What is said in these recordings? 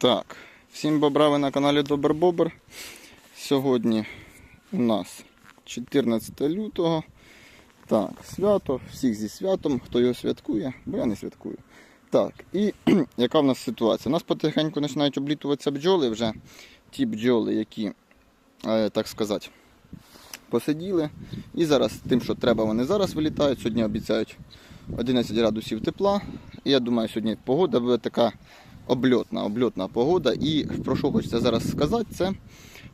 Так, всім бобра, ви на каналі Добр Бобр. Сьогодні у нас 14 лютого. Так, свято, всіх зі святом, хто його святкує, бо я не святкую. Так, і яка в нас ситуація? У нас потихеньку починають облітуватися бджоли вже. Ті бджоли, які, е, так сказати, посиділи. І зараз тим, що треба, вони зараз вилітають. Сьогодні обіцяють 11 градусів тепла. І я думаю, сьогодні погода буде така обльотна, обльотна погода. І про що хочеться зараз сказати, це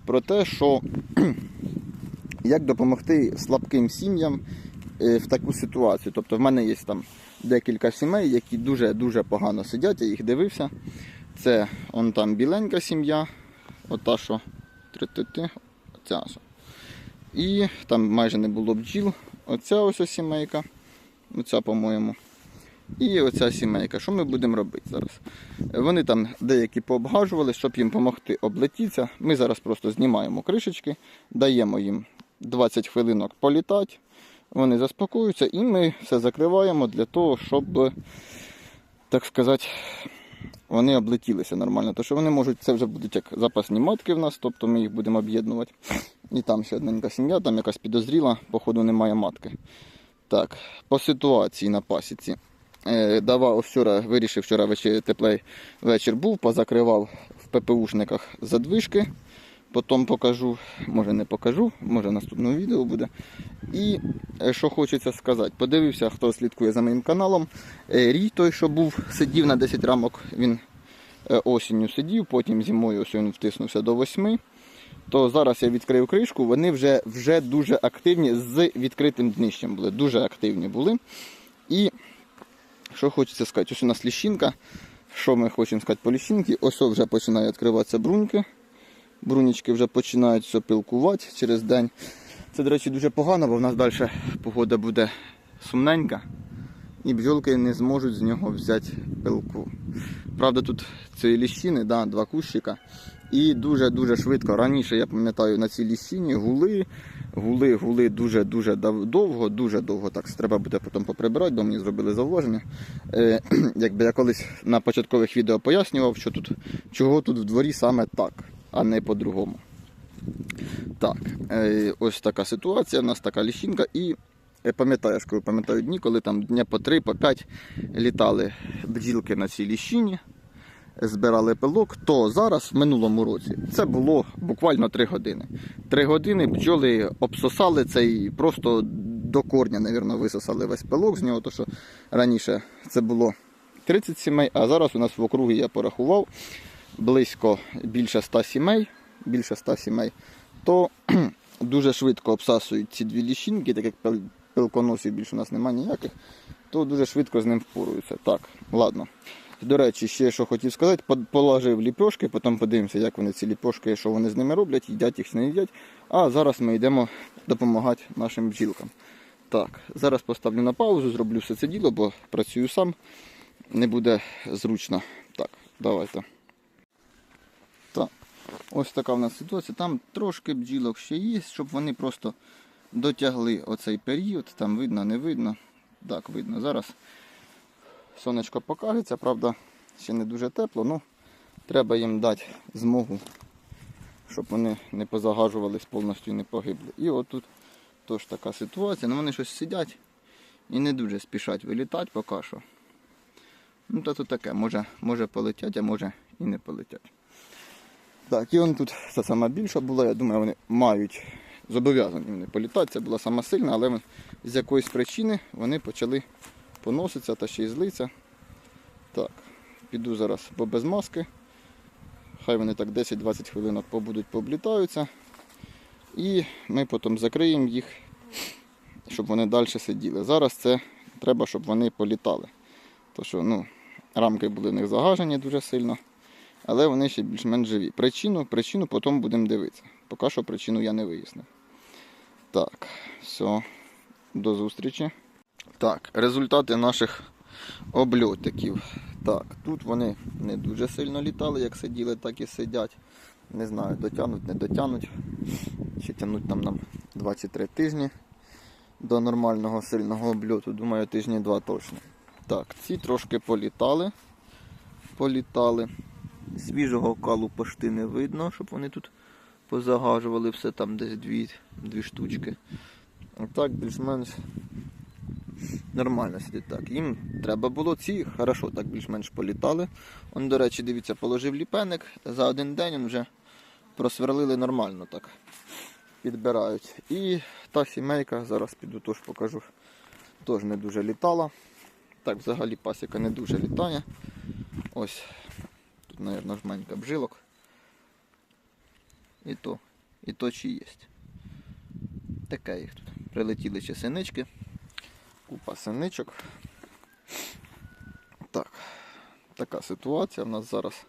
про те, що як допомогти слабким сім'ям е, в таку ситуацію. Тобто в мене є там декілька сімей, які дуже-дуже погано сидять, я їх дивився. Це он там біленька сім'я, ота що оця. І там майже не було бджіл. Оця ось сімейка. Оця, по-моєму. І оця сімейка. Що ми будемо робити зараз? Вони там деякі пообгажували, щоб їм допомогти облетітися. Ми зараз просто знімаємо кришечки, даємо їм 20 хвилинок політати. Вони заспокоюються і ми все закриваємо для того, щоб, так сказати, вони облетілися нормально. Тому що вони можуть, це вже будуть як запасні матки в нас, тобто ми їх будемо об'єднувати. І там ще одненька сім'я, там якась підозріла, походу немає матки. Так, по ситуації на пасіці. Е, давав вчора, вирішив вчора вечір, теплий вечір був, позакривав в ППУшниках задвижки. Потім покажу, може не покажу, може наступне відео буде. І е, що хочеться сказати, подивився, хто слідкує за моїм каналом. Е, Рій той, що був, сидів на 10 рамок, він осінню сидів, потім зимою ось він втиснувся до 8. То зараз я відкрив кришку, вони вже, вже дуже активні з відкритим днищем були. Дуже активні були. І що хочеться сказати, ось у нас ліщинка. Що ми хочемо сказати по ліщинці? Ось вже починає відкриватися бруньки. Брунічки вже починають все пилкувати через день. Це, до речі, дуже погано, бо в нас далі погода буде сумненька. І бджолки не зможуть з нього взяти пилку. Правда, тут цієї ліщини, да, два кущика. І дуже-дуже швидко. Раніше, я пам'ятаю, на цій ліщині гули, гули, гули дуже-дуже довго, дуже довго. Так, треба буде потім поприбирати, бо мені зробили зауваження. Е, якби я колись на початкових відео пояснював, що тут, чого тут в дворі саме так, а не по-другому. Так, е, ось така ситуація, у нас така ліщинка. І е, пам'ятаєш, коли пам'ятаю дні, коли там дня по 3, по 5 літали бджілки на цій ліщині, збирали пилок, то зараз, в минулому році, це було буквально 3 години. 3 години бджоли обсосали цей просто до корня, мабуть, висосали весь пилок з нього, тому що раніше це було 30 сімей, а зараз у нас в округі я порахував близько більше 100 сімей, більше 100 сімей, то дуже швидко обсасують ці дві ліщинки, так як пил- пилконосів більше у нас немає ніяких, то дуже швидко з ним впоруються. Так, ладно. До речі, ще що хотів сказати, положив ліпешки, потім подивимося, як вони ці ліпешки, що вони з ними роблять, їдять їх не їдять. А зараз ми йдемо допомагати нашим бджілкам. Так, зараз поставлю на паузу, зроблю все це діло, бо працюю сам, не буде зручно. Так, давайте. Так, ось така в нас ситуація. Там трошки бджілок ще є, щоб вони просто дотягли оцей період. Там видно, не видно. Так, видно. Зараз сонечко покажеться, правда, ще не дуже тепло, ну треба їм дати змогу, щоб вони не позагажувались повністю і не погибли. І отут теж така ситуація. Ну вони щось сидять і не дуже спішать вилітати поки що. Ну, та тут таке, може, може полетять, а може і не полетять. Так, і он тут це сама більша була, я думаю, вони мають зобов'язані вони політати. Це була сама сильна, але з якоїсь причини вони почали поноситися та ще й злиться. Так, піду зараз без маски. Хай вони так 10-20 хвилинок побудуть, пооблітаються. І ми потім закриємо їх, щоб вони далі сиділи. Зараз це треба, щоб вони політали. То що, ну, рамки були в них загажені дуже сильно але вони ще більш-менш живі. Причину, причину потім будемо дивитися. Поки що причину я не вияснив. Так, все, до зустрічі. Так, результати наших обльотиків. Так, тут вони не дуже сильно літали, як сиділи, так і сидять. Не знаю, дотягнуть, не дотягнуть. Ще тягнуть там нам 23 тижні до нормального сильного обльоту. Думаю, тижні два точно. Так, ці трошки політали. Політали. Свіжого калу пошти не видно, щоб вони тут позагажували все там десь дві, дві штучки. А так більш-менш нормально сидить так. Їм треба було ці, хорошо, так більш-менш політали. Он, до речі, дивіться, положив ліпеник. За один день він вже просверлили нормально так. Підбирають. І та сімейка, зараз піду теж покажу, теж не дуже літала. Так, взагалі пасіка не дуже літає. Ось. Тут, мабуть, жменька бжилок. І то, і то чи є. Таке їх тут. Прилетіли ще синички. Купа синичок. Так. Така ситуація в нас зараз.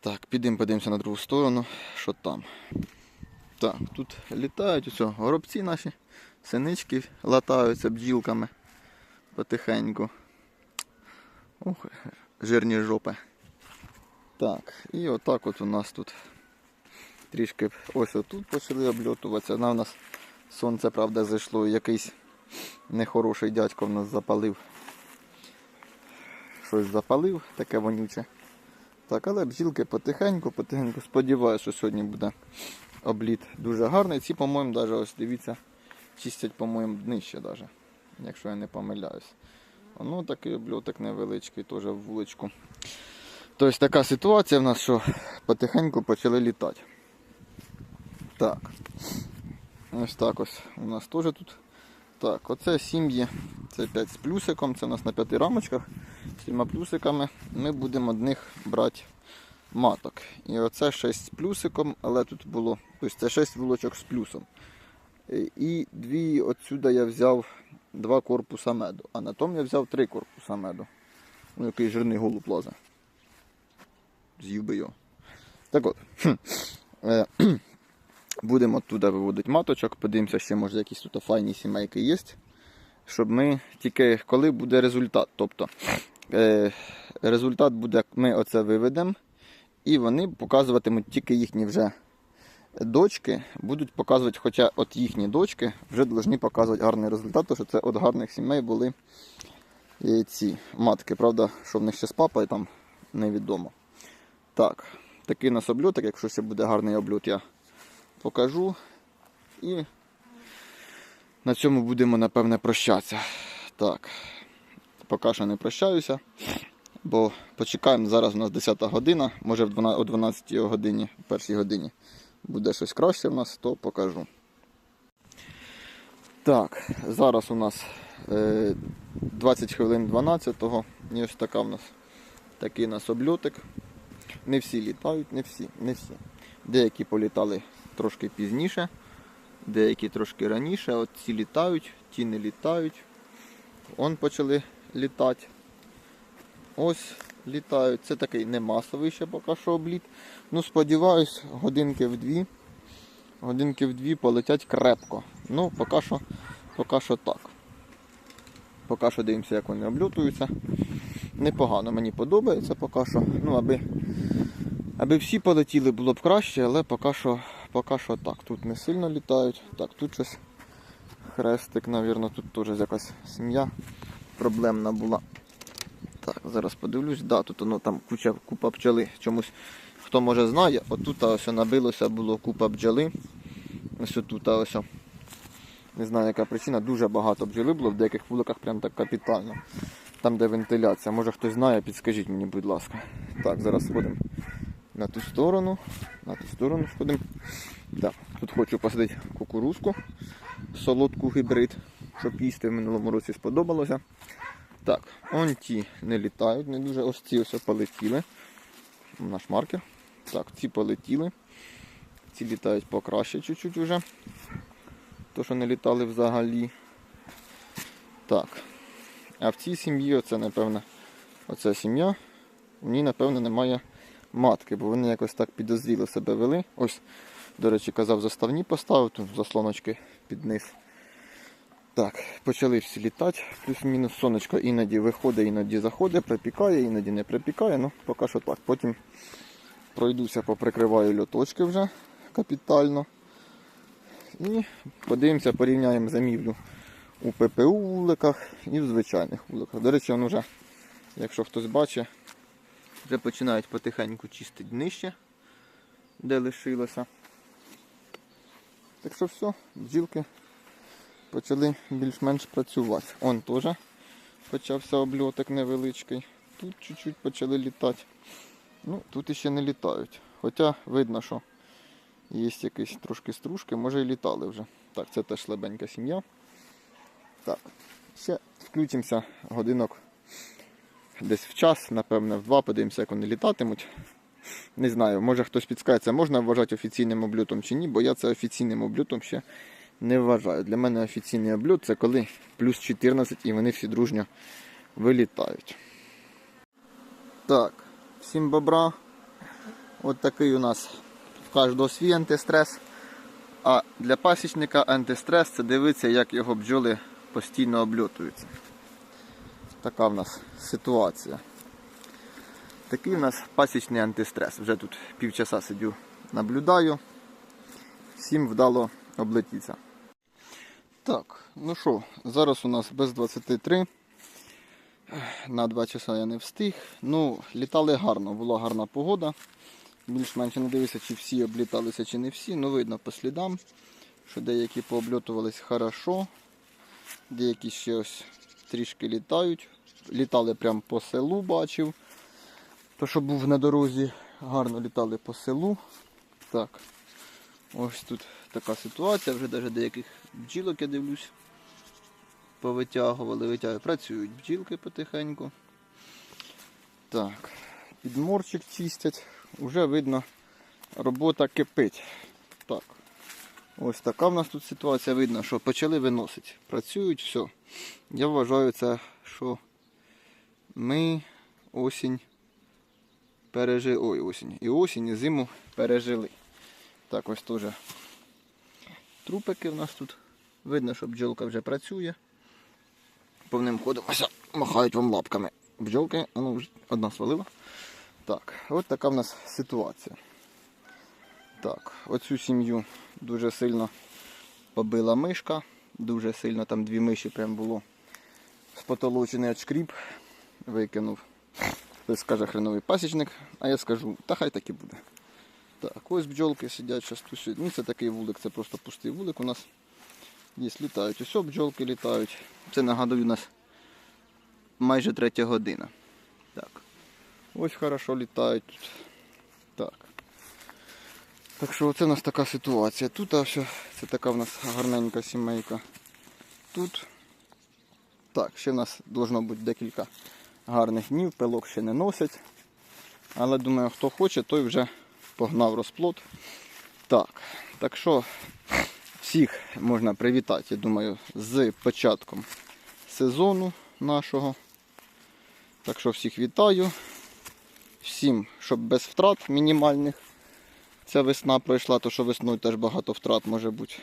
Так, підемо подивимося на другу сторону, що там. Так, тут літають усе, горобці наші, синички латаються бджілками потихеньку. Ух, жирні жопи. Так, і отак от у нас тут трішки ось отут почали обльотуватися. На в нас сонце, правда, зайшло. Якийсь нехороший дядько в нас запалив. Щось запалив, таке вонюче. Так, але бджілки потихеньку, потихеньку. Сподіваюся, що сьогодні буде обліт дуже гарний. Ці, по-моєму, навіть ось дивіться, чистять, по-моєму, днище навіть, якщо я не помиляюсь. Ну, такий обльотик невеличкий, теж в вуличку. Тобто така ситуація в нас, що потихеньку почали літати. Так. Ось так ось у нас теж тут. Так, оце сім'ї, це 5 з плюсиком, це у нас на 5 рамочках з трьома плюсиками. Ми будемо одних брати маток. І оце 6 з плюсиком, але тут було, тобто це 6 вулочок з плюсом. Е, І дві отсюди я взяв два корпуса меду, а на тому я взяв три корпуса меду. Ну, який жирний голуб лаза. З'їв би його. Так от. Будемо туди виводити маточок, подивимося, ще може якісь тут файні сімейки є. Щоб ми тільки коли буде результат. Тобто е, результат буде, ми оце виведемо, і вони показуватимуть тільки їхні вже дочки, будуть показувати, хоча от їхні дочки вже повинні показувати гарний результат, тому що це от гарних сімей були е, ці матки. Правда, що в них ще з папою там невідомо. Так, такий у нас обльотик, якщо ще буде гарний обльот, я покажу. І на цьому будемо, напевне, прощатися. Так, поки що не прощаюся, бо почекаємо, зараз у нас 10 година, може в 12 о 12 годині, в першій годині буде щось краще в нас, то покажу. Так, зараз у нас е, 20 хвилин 12-го. І ось така у нас такий у нас обльотик. Не всі літають, не всі, не всі. Деякі політали трошки пізніше, деякі трошки раніше. От ці літають, ті не літають. Он почали літати. Ось літають. Це такий не масовий ще поки що обліт. Ну, сподіваюсь, годинки в дві. Годинки в дві полетять крепко. Ну, поки що, поки що так. Поки що дивимося, як вони облютуються. Непогано, мені подобається поки що. Ну, аби, аби всі полетіли, було б краще, але поки що, поки що так. Тут не сильно літають. Так, тут щось хрестик, мабуть, тут теж якась сім'я проблемна була. Так, зараз подивлюсь. Да, тут воно там куча купа бджоли. Чомусь, хто може знає, отут ось набилося було купа бджоли. Ось тут ось. Не знаю, яка причина, дуже багато бджоли було, в деяких вуликах прям так капітально. Там, де вентиляція. Може хтось знає, підскажіть мені, будь ласка. Так, зараз сходимо на ту сторону. На ту сторону сходимо. Да. Тут хочу посадити кукурузку, солодку гібрид, щоб їсти в минулому році сподобалося. Так, он ті не літають, не дуже. Ось ці ось полетіли. Наш маркер. Так, ці полетіли. Ці літають покраще чуть-чуть вже. То, що не літали взагалі. Так. А в цій сім'ї, оце, напевно, оця сім'я, в ній, напевно, немає матки, бо вони якось так підозріло себе вели. Ось, до речі, казав, заставні поставив, тут заслоночки під низ. Так, почали всі літати, плюс-мінус сонечко іноді виходить, іноді заходить, припікає, іноді не припікає, ну поки що так. Потім пройдуся, поприкриваю льоточки вже капітально. І подивимося, порівняємо замівлю у ППУ вуликах і в звичайних вуликах. До речі, він вже, якщо хтось бачить, Вже починають потихеньку чистити днище, де лишилося. Так що все, бджілки почали більш-менш працювати. Он теж почався обльотик невеличкий. Тут чуть-чуть почали літати. Ну, тут іще не літають. Хоча видно, що є якісь трошки стружки, може і літали вже. Так, це теж слабенька сім'я. Так, ще включимося годинок десь в час, напевне, в два, подивимося, як вони літатимуть. Не знаю, може хтось підскаже, це можна вважати офіційним обльотом чи ні, бо я це офіційним обльотом ще не вважаю. Для мене офіційний обльот це коли плюс 14 і вони всі дружньо вилітають. Так, всім бобра. От такий у нас в кожного свій антистрес. А для пасічника антистрес це дивитися, як його бджоли постійно обльотуються. Така в нас ситуація. Такий у нас пасічний антистрес. Вже тут півчаса сидю, наблюдаю. Всім вдало облетіться. Так, ну що, зараз у нас без 23. На 2 часа я не встиг. Ну, літали гарно, була гарна погода. Більш-менш не дивився, чи всі обліталися, чи не всі. Ну, видно по слідам, що деякі пообльотувались хорошо. Деякі ще ось трішки літають. Літали прямо по селу, бачив. То, що був на дорозі, гарно літали по селу. Так. Ось тут така ситуація. Вже навіть деяких бджілок я дивлюсь. Повитягували, витягують. Працюють бджілки потихеньку. Так. Підморчик чистять. Уже видно, робота кипить. Так. Ось така в нас тут ситуація. Видно, що почали виносити. Працюють, все. Я вважаю це, що ми осінь пережили. Ой, осінь. І осінь, і зиму пережили. Так, ось теж трупики в нас тут. Видно, що бджолка вже працює. Повним ходом ось махають вам лапками. Бджолки, а ну, вже одна свалила. Так, от така в нас ситуація. Так, оцю сім'ю дуже сильно побила мишка. Дуже сильно там дві миші прям було. Спотолочений очкріп викинув. Хтось скаже хреновий пасічник, а я скажу, та хай так і буде. Так, ось бджолки сидять, зараз тусять. Ну це такий вулик, це просто пустий вулик у нас. Є, літають. Ось бджолки літають. Це нагадую у нас майже третя година. Так. Ось хорошо літають тут. Так. Так що оце у нас така ситуація. Тут а все, це така в нас гарненька сімейка. Тут. Так, ще в нас должно бути декілька гарних днів, пилок ще не носять. Але думаю, хто хоче, той вже погнав розплод. Так, так що всіх можна привітати, я думаю, з початком сезону нашого. Так що всіх вітаю. Всім, щоб без втрат мінімальних. Ця весна пройшла, то що весною теж багато втрат може бути.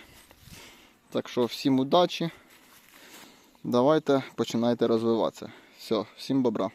Так що всім удачі. Давайте починайте розвиватися. Все, всім бобра.